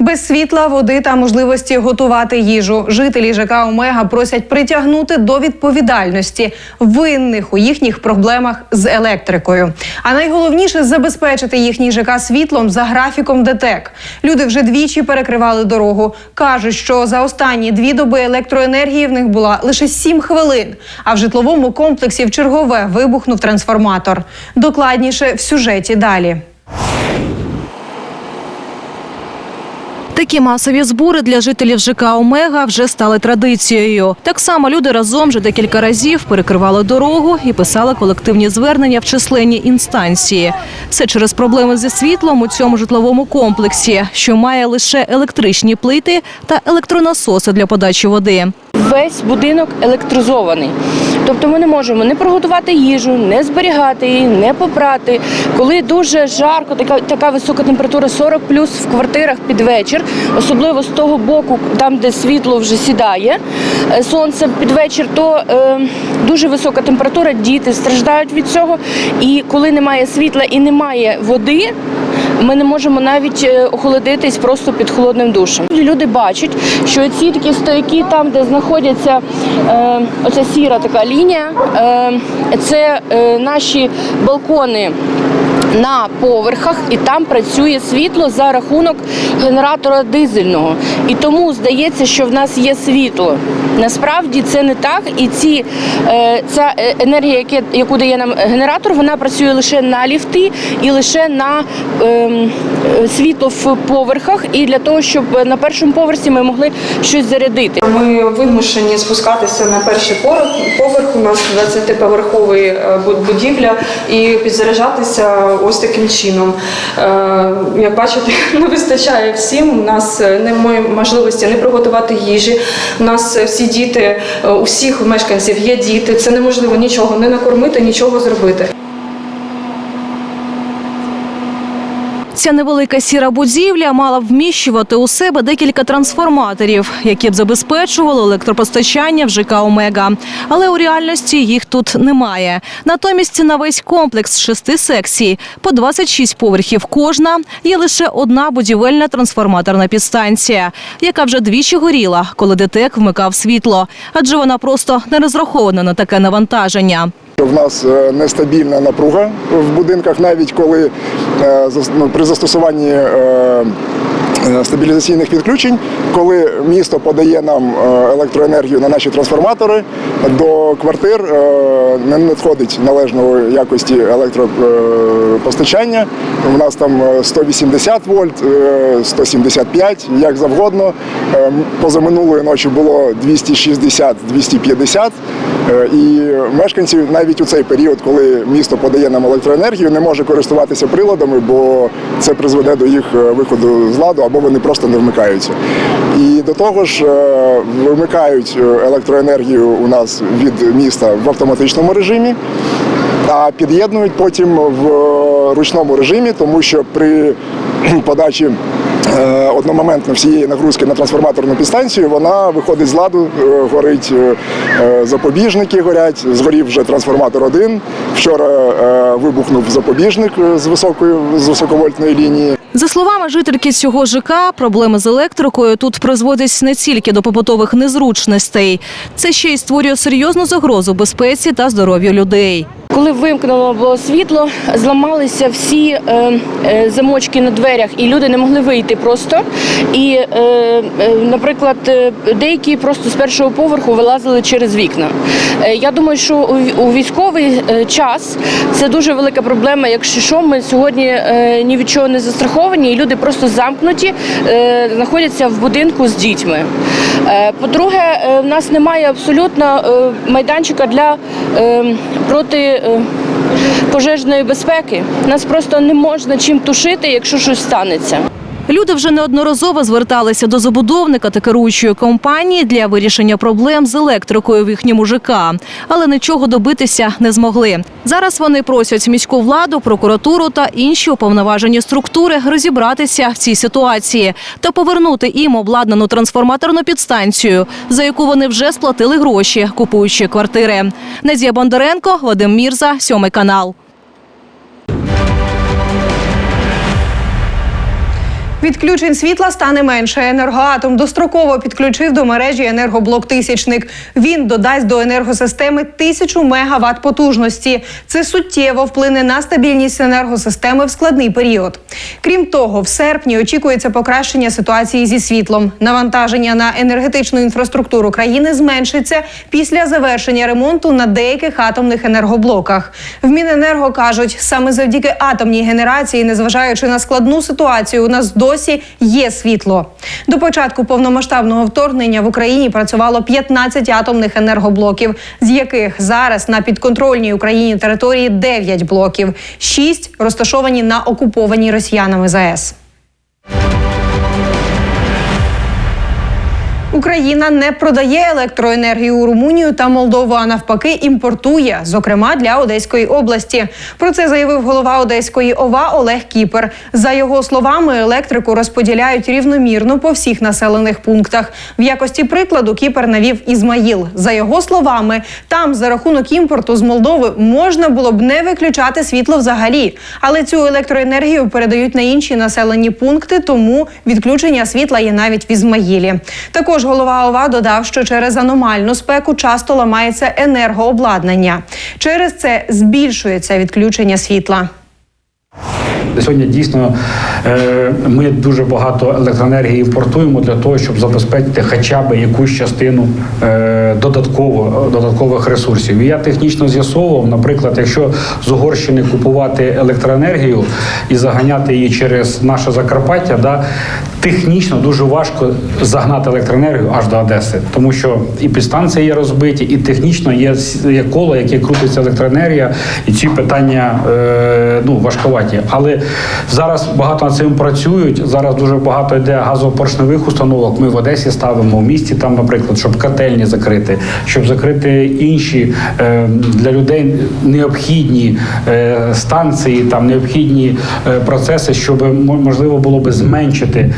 Без світла, води та можливості готувати їжу. Жителі ЖК Омега просять притягнути до відповідальності винних у їхніх проблемах з електрикою. А найголовніше забезпечити їхній ЖК світлом за графіком ДТЕК. Люди вже двічі перекривали дорогу. кажуть, що за останні дві доби електроенергії в них була лише 7 хвилин. А в житловому комплексі в чергове вибухнув трансформатор. Докладніше в сюжеті далі. Такі масові збори для жителів ЖК Омега вже стали традицією. Так само люди разом вже декілька разів перекривали дорогу і писали колективні звернення в численні інстанції. Все через проблеми зі світлом у цьому житловому комплексі, що має лише електричні плити та електронасоси для подачі води. Весь будинок електризований. Тобто ми не можемо не приготувати їжу, не зберігати її, не попрати. Коли дуже жарко, така, така висока температура 40 плюс в квартирах під вечір, особливо з того боку, там де світло вже сідає, е, сонце під вечір, то е, дуже висока температура, діти страждають від цього. І коли немає світла і немає води, ми не можемо навіть е, охолодитись просто під холодним душем. Люди бачать, що ці такі стояки, там, де знаходяться е, оця сіра така лінія, е, це е, наші балкони. На поверхах і там працює світло за рахунок генератора дизельного. І тому здається, що в нас є світло. Насправді це не так. І ці, е, ця енергія, яку дає нам генератор, вона працює лише на ліфти і лише на ем, світло в поверхах, і для того, щоб на першому поверсі ми могли щось зарядити. Ми вимушені спускатися на перший. Поверх у нас 20-поверховий е, будівля і підзаряджатися ось таким чином. Е, Як бачите, не вистачає всім. У нас е, немає можливості не приготувати їжі. У нас е, всі діти, усіх мешканців є діти. Це неможливо нічого не накормити, нічого зробити. Ця невелика сіра будівля мала вміщувати у себе декілька трансформаторів, які б забезпечували електропостачання в ЖК Омега. Але у реальності їх тут немає. Натомість на весь комплекс шести секцій, по 26 поверхів кожна, є лише одна будівельна трансформаторна підстанція, яка вже двічі горіла, коли ДТЕК вмикав світло, адже вона просто не розрахована на таке навантаження. В нас е, нестабільна напруга в будинках, навіть коли е, ну, при застосуванні е, стабілізаційних підключень, коли місто подає нам електроенергію на наші трансформатори, до квартир не надходить належної якості електропостачання. У нас там е, 180 вольт, е, 175, як завгодно. Позаминулої ночі було 260-250. Е, І мешканці навіть у цей період, коли місто подає нам електроенергію, не може користуватися приладами, бо це призведе до їх е, виходу з ладу або вони просто не вмикаються. І до того ж, е, вимикають е, електроенергію у нас від міста в автоматичному режимі. А під'єднують потім в ручному режимі, тому що при подачі одномоментно всієї нагрузки на трансформаторну підстанцію вона виходить з ладу, е, горить е, е, запобіжники, горять. Згорів вже трансформатор один. Вчора е, вибухнув запобіжник е, з високої з високовольтної лінії. За словами жительки цього ЖК, проблеми з електрикою тут призводять не тільки до побутових незручностей, це ще й створює серйозну загрозу безпеці та здоров'ю людей. Коли вимкнуло було світло, зламалися всі е, е, замочки на дверях, і люди не могли вийти просто. І, е, наприклад, деякі просто з першого поверху вилазили через вікна. Я думаю, що у, військовий час це дуже велика проблема. Якщо що, ми сьогодні ні від чого не застраховані, і люди просто замкнуті, знаходяться в будинку з дітьми. По-друге, в нас немає абсолютно майданчика для е, проти пожежної безпеки. Нас просто не можна чим тушити, якщо щось станеться. Люди вже неодноразово зверталися до забудовника та керуючої компанії для вирішення проблем з електрикою в їхньому ЖК, але нічого добитися не змогли. Зараз вони просять міську владу, прокуратуру та інші уповноважені структури розібратися в цій ситуації та повернути їм обладнану трансформаторну підстанцію, за яку вони вже сплатили гроші, купуючи квартири. Надія Бондаренко, Вадим Мірза, сьомий канал. Відключень світла стане менше. Енергоатом достроково підключив до мережі енергоблок тисячник. Він додасть до енергосистеми тисячу мегаватт потужності. Це суттєво вплине на стабільність енергосистеми в складний період. Крім того, в серпні очікується покращення ситуації зі світлом. Навантаження на енергетичну інфраструктуру країни зменшиться після завершення ремонту на деяких атомних енергоблоках. В Міненерго кажуть, саме завдяки атомній генерації, незважаючи на складну ситуацію, у нас досі є світло. До початку повномасштабного вторгнення в Україні працювало 15 атомних енергоблоків, з яких зараз на підконтрольній Україні території 9 блоків, 6 розташовані на окупованій росіянами ЗАЕС. Україна не продає електроенергію у Румунію та Молдову, а навпаки, імпортує, зокрема для Одеської області. Про це заявив голова Одеської ОВА Олег Кіпер. За його словами, електрику розподіляють рівномірно по всіх населених пунктах. В якості прикладу Кіпер навів Ізмаїл. За його словами, там за рахунок імпорту з Молдови можна було б не виключати світло взагалі, але цю електроенергію передають на інші населені пункти, тому відключення світла є навіть в Ізмаїлі. Також голова ОВА додав, що через аномальну спеку часто ламається енергообладнання. Через це збільшується відключення світла. Сьогодні дійсно е, ми дуже багато електроенергії імпортуємо для того, щоб забезпечити хоча б якусь частину е, додатково, додаткових ресурсів. І я технічно з'ясовував, наприклад, якщо з Угорщини купувати електроенергію і заганяти її через наше Закарпаття, да, технічно дуже важко загнати електроенергію аж до Одеси, тому що і підстанції є розбиті, і технічно є, є коло, яке крутиться електроенергія, і ці питання е, ну, важковаті. Але зараз багато над цим працюють. Зараз дуже багато йде газопоршневих установок. Ми в Одесі ставимо в місті, там, наприклад, щоб котельні закрити, щоб закрити інші е, для людей необхідні е, станції, там необхідні е, процеси, щоб можливо було би зменшити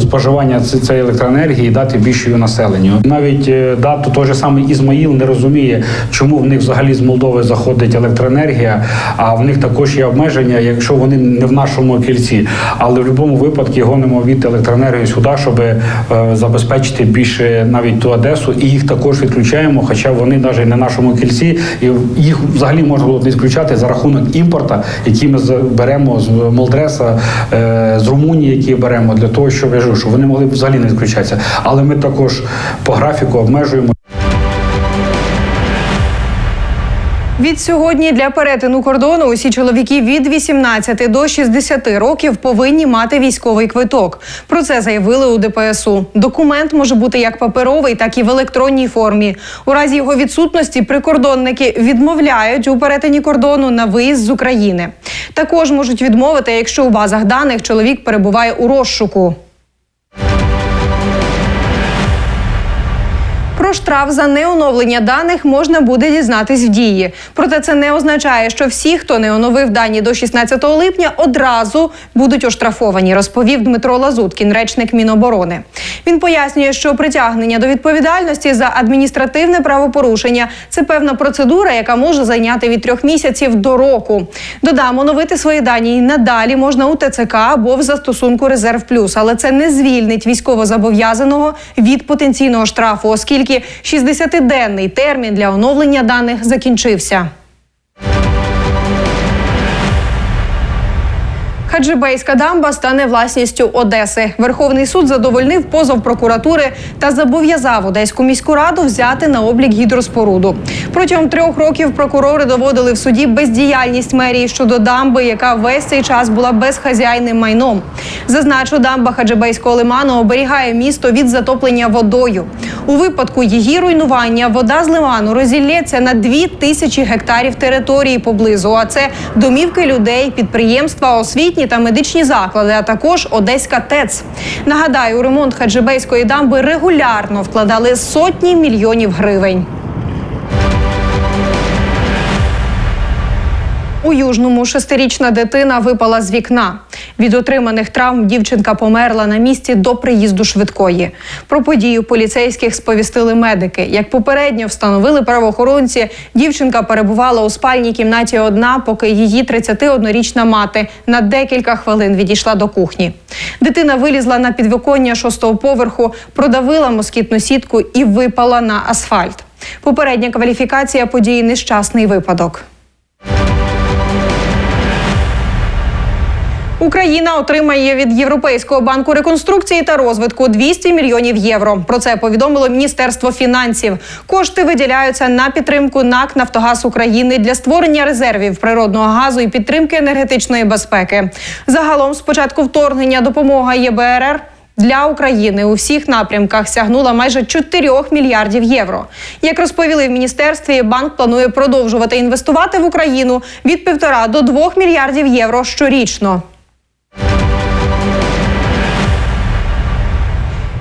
споживання цієї електроенергії дати більшою населенню. Навіть е, да, то той же самий Ізмаїл не розуміє, чому в них взагалі з Молдови заходить електроенергія, а в них також є обмеження, якщо вони не в нашому кільці. Але в будь-якому випадку гонимо від електроенергії сюди, щоб е, забезпечити більше навіть ту Одесу, і їх також відключаємо, хоча вони навіть не в нашому кільці, і їх взагалі можна було не відключати за рахунок імпорта, який ми беремо з Молдреса, е, з Румунії, які беремо для того, щоб я кажу, щоб вони могли взагалі не відключатися. Але ми також по графіку обмежуємо. Від сьогодні для перетину кордону усі чоловіки від 18 до 60 років повинні мати військовий квиток. Про це заявили у ДПСУ. Документ може бути як паперовий, так і в електронній формі. У разі його відсутності прикордонники відмовляють у перетині кордону на виїзд з України. Також можуть відмовити, якщо у базах даних чоловік перебуває у розшуку. Про штраф за неоновлення даних можна буде дізнатись в дії. Проте це не означає, що всі, хто не оновив дані до 16 липня, одразу будуть оштрафовані, розповів Дмитро Лазуткін, речник Міноборони. Він пояснює, що притягнення до відповідальності за адміністративне правопорушення це певна процедура, яка може зайняти від трьох місяців до року. Додам, оновити свої дані і надалі можна у ТЦК або в застосунку Резерв Плюс, але це не звільнить військовозобов'язаного від потенційного штрафу, оскільки 60-денний термін для оновлення даних закінчився. Хаджибейська дамба стане власністю Одеси. Верховний суд задовольнив позов прокуратури та зобов'язав Одеську міську раду взяти на облік гідроспоруду. Протягом трьох років прокурори доводили в суді бездіяльність мерії щодо дамби, яка весь цей час була безхазяйним майном. Зазначу, дамба Хаджибейського лиману оберігає місто від затоплення водою. У випадку її руйнування вода з лиману розілється на дві тисячі гектарів території поблизу. А це домівки людей, підприємства, освітні та медичні заклади, а також Одеська ТЕЦ. Нагадаю, у ремонт Хаджибейської дамби регулярно вкладали сотні мільйонів гривень. У Южному шестирічна дитина випала з вікна. Від отриманих травм дівчинка померла на місці до приїзду швидкої. Про подію поліцейських сповістили медики. Як попередньо встановили правоохоронці, дівчинка перебувала у спальній кімнаті одна, поки її 31-річна мати на декілька хвилин відійшла до кухні. Дитина вилізла на підвіконня шостого поверху, продавила москітну сітку і випала на асфальт. Попередня кваліфікація події нещасний випадок. Україна отримає від Європейського банку реконструкції та розвитку 200 мільйонів євро. Про це повідомило Міністерство фінансів. Кошти виділяються на підтримку НАК Нафтогаз України для створення резервів природного газу і підтримки енергетичної безпеки. Загалом, з початку вторгнення, допомога ЄБРР для України у всіх напрямках сягнула майже 4 мільярдів євро. Як розповіли в міністерстві, банк планує продовжувати інвестувати в Україну від 1,5 до 2 мільярдів євро щорічно.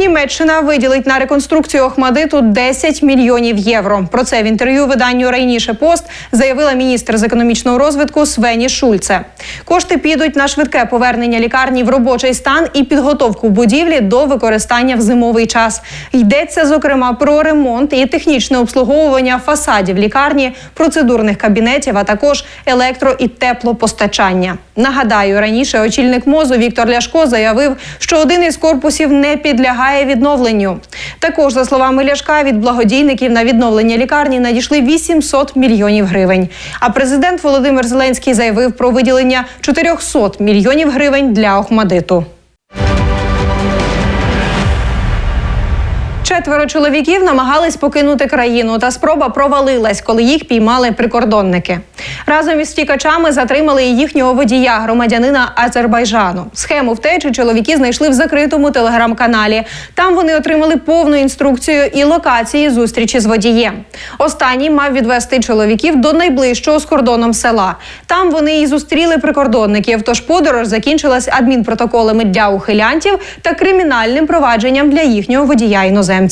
Німеччина виділить на реконструкцію Охмадиту 10 мільйонів євро. Про це в інтерв'ю виданню Райніше Пост заявила міністр з економічного розвитку Свені Шульце. Кошти підуть на швидке повернення лікарні в робочий стан і підготовку будівлі до використання в зимовий час. Йдеться зокрема про ремонт і технічне обслуговування фасадів лікарні, процедурних кабінетів, а також електро і теплопостачання. Нагадаю, раніше очільник мозу Віктор Ляшко заявив, що один із корпусів не підлягає відновленню. Також, за словами Ляшка, від благодійників на відновлення лікарні надійшли 800 мільйонів гривень. А президент Володимир Зеленський заявив про виділення 400 мільйонів гривень для Охмадиту. Четверо чоловіків намагались покинути країну, та спроба провалилась, коли їх піймали прикордонники. Разом із втікачами затримали і їхнього водія, громадянина Азербайджану. Схему втечі чоловіки знайшли в закритому телеграм-каналі. Там вони отримали повну інструкцію і локації зустрічі з водієм. Останній мав відвести чоловіків до найближчого з кордоном села. Там вони і зустріли прикордонників. Тож подорож закінчилась адмінпротоколами для ухилянтів та кримінальним провадженням для їхнього водія іноземця.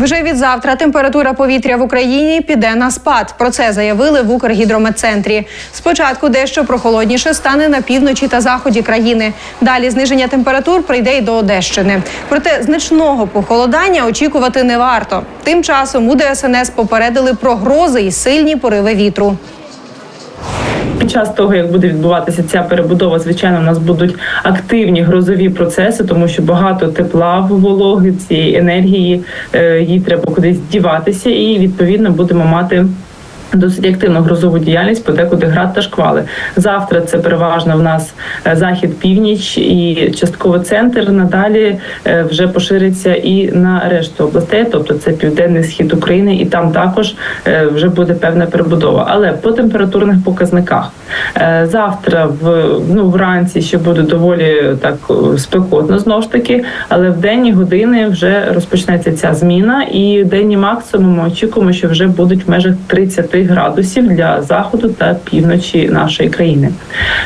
Вже від завтра температура повітря в Україні піде на спад. Про це заявили в Укргідрометцентрі. Спочатку дещо прохолодніше стане на півночі та заході країни. Далі зниження температур прийде й до Одещини. Проте значного похолодання очікувати не варто. Тим часом у ДСНС попередили про грози і сильні пориви вітру. Час того, як буде відбуватися ця перебудова, звичайно, у нас будуть активні грозові процеси, тому що багато тепла, в вологи, цієї енергії е, їй треба кудись діватися, і відповідно будемо мати. Досить активну грозову діяльність, подекуди град та шквали. Завтра це переважно в нас е, захід, північ і частково центр. Надалі е, вже пошириться і на решту областей, тобто це південний схід України, і там також е, вже буде певна перебудова. Але по температурних показниках завтра в ну вранці ще буде доволі так спекотно знову ж таки, але в денні години вже розпочнеться ця зміна, і денні максимуми очікуємо, що вже будуть в межах 30 градусів для заходу та півночі нашої країни.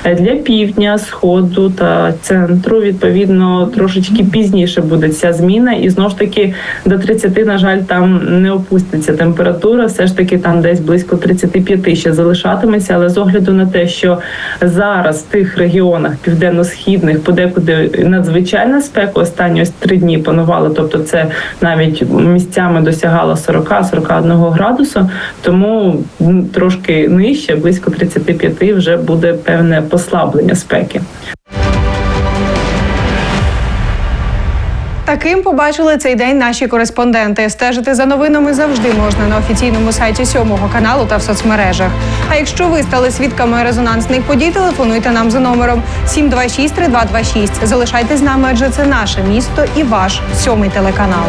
Для півдня, сходу та центру відповідно трошечки пізніше буде ця зміна, і знову ж таки до 30, на жаль, там не опуститься температура. Все ж таки там десь близько 35 ще залишатиметься, але з огляду на те, що зараз в тих регіонах південно-східних подекуди надзвичайна спека останні ось три дні панувала, тобто це навіть місцями досягало 40-41 градусу, тому трошки нижче, близько 35 вже буде певне послаблення спеки. Таким побачили цей день наші кореспонденти. Стежити за новинами завжди можна на офіційному сайті сьомого каналу та в соцмережах. А якщо ви стали свідками резонансних подій, телефонуйте нам за номером 726 3226. Залишайтесь з нами, адже це наше місто і ваш сьомий телеканал.